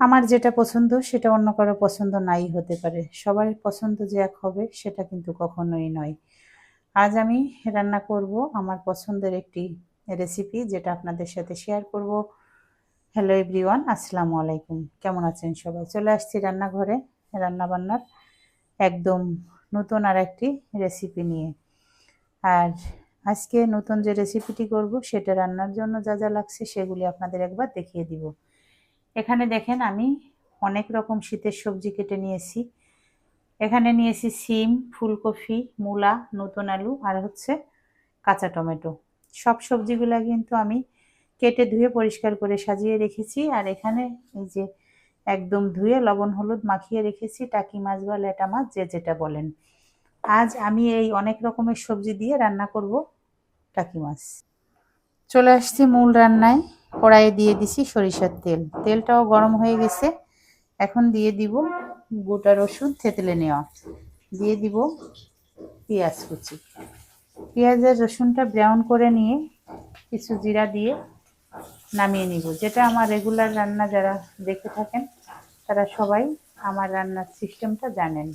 আমার যেটা পছন্দ, সেটা অন্য কারও পছন্দ নাই হতে পারে। সবার পছন্দ যে এক হবে, সেটা কিন্তু কখনোই নয়। আজ আমি রান্না করব আমার পছন্দের একটি রেসিপি যেটা আপনাদের সাথে শেয়ার করব। হ্যালো এভরিওয়ান আসসালামু আলাইকুম। কেমন আছেন সবাই? চলে আসছি রান্নাঘরে, রান্নাবান্নার একদম নতুন আর একটি রেসিপি নিয়ে। আর আজকে নতুন যে রেসিপিটি করব, সেটা রান্নার জন্য যা যা লাগছে, সেগুলি আপনাদের একবার দেখিয়ে দিব। এখানে দেখেন আমি অনেক রকম শীতের সবজি কেটে নিয়েছি। এখানে নিয়েছি সিম, ফুলকপি, মূলা, নতুন আলু আর হচ্ছে কাঁচা টমেটো। সব সবজিগুলো কিন্তু আমি কেটে ধুয়ে পরিষ্কার করে সাজিয়ে রেখেছি আর এখানে এই যে একদম ধুয়ে লবণ হলুদ মাখিয়ে রেখেছি, টাকি মাছ বা লেটা মাছ, যে যেটা বলেন। আজ আমি এই অনেক রকমের সবজি দিয়ে রান্না করব টাকি মাছ। চলে আসছি মূল রান্নায়। কড়াইয়ে দিয়ে দিছি সরিষার তেল। তেলটাও গরম হয়ে গেছে। এখন দিয়ে দিব গোটা রসুন থেতলে নেওয়া। দিয়ে দিব পেঁয়াজ কুচি। পেঁয়াজের রসুনটা ব্রাউন করে নিয়ে কিছু জিরা দিয়ে নামিয়ে নিব। যেটা আমার রেগুলার রান্না যারা দেখে থাকেন, তারা সবাই আমার রান্নার সিস্টেমটা জানেন।